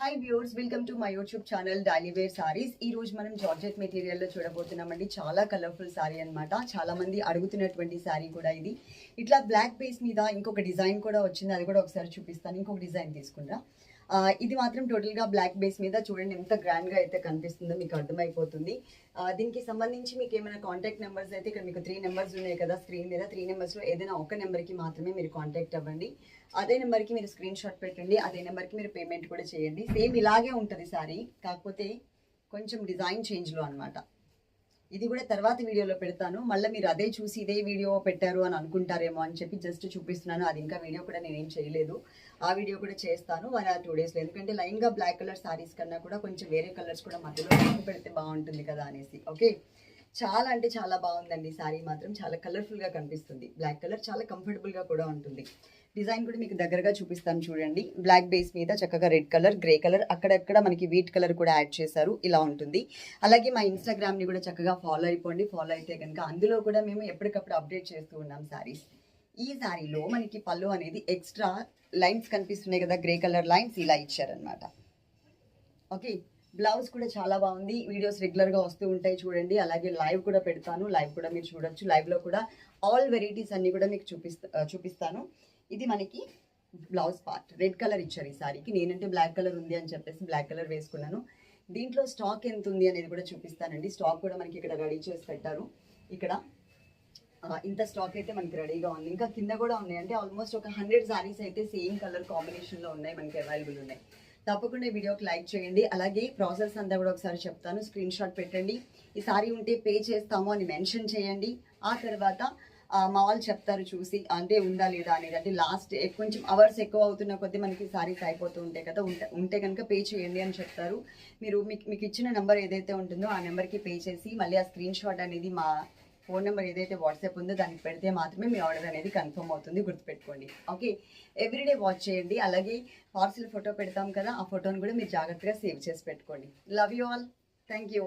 Hi viewers welcome to my YouTube channel daily wear saris ఈ రోజు మనం georgette మెటీరియల్లో చూడబోతున్నామండి. చాలా కలర్ఫుల్ సారీ అన్నమాట. చాలా మంది అడుగుతున్నటువంటి సారీ కూడా ఇది. ఇట్లా బ్లాక్ బేస్ మీద ఇంకొక డిజైన్ కూడా వచ్చింది. అది కూడా ఒకసారి చూపిస్తాను. ఇంకొక డిజైన్ తీసుకుంటా. ఇది మాత్రం టోటల్గా బ్లాక్ బేస్ మీద చూడండి ఎంత గ్రాండ్గా అయితే కనిపిస్తుందో మీకు అర్థమైపోతుంది. దీనికి సంబంధించి మీకు ఏమైనా కాంటాక్ట్ నెంబర్స్ అయితే ఇక్కడ మీకు త్రీ నెంబర్స్ ఉన్నాయి కదా స్క్రీన్ మీద త్రీ నెంబర్స్లో ఏదైనా ఒక నెంబర్కి మాత్రమే మీరు కాంటాక్ట్ అవ్వండి. అదే నెంబర్కి మీరు స్క్రీన్ షాట్ పెట్టండి అదే నెంబర్కి మీరు పేమెంట్ కూడా చేయండి. సేమ్ ఇలాగే ఉంటుంది సారీ కాకపోతే కొంచెం డిజైన్ చేంజ్లో అనమాట ఇది కూడా తర్వాత వీడియోలో పెడతాను. మళ్ళీ మీరు అదే చూసి ఇదే వీడియో పెట్టారు అని అనుకుంటారేమో అని చెప్పి జస్ట్ చూపిస్తున్నాను. అది ఇంకా వీడియో కూడా నేనేం చేయలేదు. ఆ వీడియో కూడా చేస్తాను. వన్ ఆర్ టూ డేస్లో ఎందుకంటే లైన్గా బ్లాక్ కలర్ సారీస్ కన్నా కూడా కొంచెం వేరే కలర్స్ కూడా మధ్యలో పెడితే బాగుంటుంది కదా అనేసి. ఓకే చాలా అంటే చాలా బాగుందండి. శారీ మాత్రం చాలా కలర్ఫుల్గా కనిపిస్తుంది. బ్లాక్ కలర్ చాలా కంఫర్టబుల్గా కూడా ఉంటుంది. డిజైన్ కూడా మీకు దగ్గరగా చూపిస్తాను చూడండి. బ్లాక్ బేస్ మీద చక్కగా రెడ్ కలర్ గ్రే కలర్ అక్కడక్కడ మనకి వీట్ కలర్ కూడా యాడ్ చేశారు. ఇలా ఉంటుంది. అలాగే మా ఇన్స్టాగ్రామ్ని కూడా చక్కగా ఫాలో అయిపోండి. ఫాలో అయితే కనుక అందులో కూడా మేము ఎప్పటికప్పుడు అప్డేట్ చేస్తూ ఉన్నాం శారీస్ ఈ శారీలో మనకి పళ్ళు అనేది ఎక్స్ట్రా లైన్స్ కనిపిస్తున్నాయి కదా గ్రే కలర్ లైన్స్ ఇలా ఇచ్చారనమాట ఓకే బ్లౌజ్ కూడా చాలా బాగుంది. వీడియోస్ రెగ్యులర్గా వస్తూ ఉంటాయి చూడండి. అలాగే లైవ్ కూడా పెడతాను. లైవ్ కూడా మీరు చూడొచ్చు. లైవ్లో కూడా ఆల్ వెరైటీస్ అన్నీ కూడా మీకు చూపిస్తా చూపిస్తాను. ఇది మనకి బ్లౌజ్ పార్ట్ రెడ్ కలర్ ఇచ్చారు ఈ సారీకి. నేనంటే బ్లాక్ కలర్ ఉంది అని చెప్పేసి బ్లాక్ కలర్ వేసుకున్నాను. దీంట్లో స్టాక్ ఎంత ఉంది అనేది కూడా చూపిస్తానండి. స్టాక్ కూడా మనకి ఇక్కడ రెడీ చేసి పెట్టారు. ఇక్కడ ఇంత స్టాక్ అయితే మనకి రెడీగా ఉంది. ఇంకా కింద కూడా ఉన్నాయి. అంటే ఆల్మోస్ట్ ఒక హండ్రెడ్ శారీస్ అయితే సేమ్ కలర్ కాంబినేషన్లో ఉన్నాయి. మనకి అవైలబుల్ ఉన్నాయి. తప్పకుండా వీడియోకి లైక్ చేయండి. అలాగే ప్రాసెస్ అంతా కూడా ఒకసారి చెప్తాను. స్క్రీన్ షాట్ పెట్టండి. ఈ సారీ ఉంటే పే చేస్తాము అని మెన్షన్ చేయండి. ఆ తర్వాత మా వాళ్ళు చెప్తారు చూసి అంటే ఉందా లేదా అనేది. అంటే లాస్ట్ కొంచెం అవర్స్ ఎక్కువ అవుతున్న కొద్దీ మనకి సారీస్ అయిపోతూ ఉంటాయి కదా. ఉంటే ఉంటే కనుక పే చేయండి అని చెప్తారు. మీరు మీకు మీకు ఇచ్చిన నెంబర్ ఏదైతే ఉంటుందో ఆ నెంబర్కి పే చేసి మళ్ళీ ఆ స్క్రీన్ షాట్ అనేది మా ఫోన్ నెంబర్ ఏదైతే వాట్సాప్ ఉందో దానికి పెడితే మాత్రమే మీ ఆర్డర్ అనేది కన్ఫర్మ్ అవుతుంది గుర్తుపెట్టుకోండి. ఓకే ఎవ్రీడే వాచ్ చేయండి. అలాగే పార్సిల్ ఫోటో పెడతాం కదా ఆ ఫోటోని కూడా మీరు జాగ్రత్తగా సేవ్ చేసి పెట్టుకోండి. Love you all thank you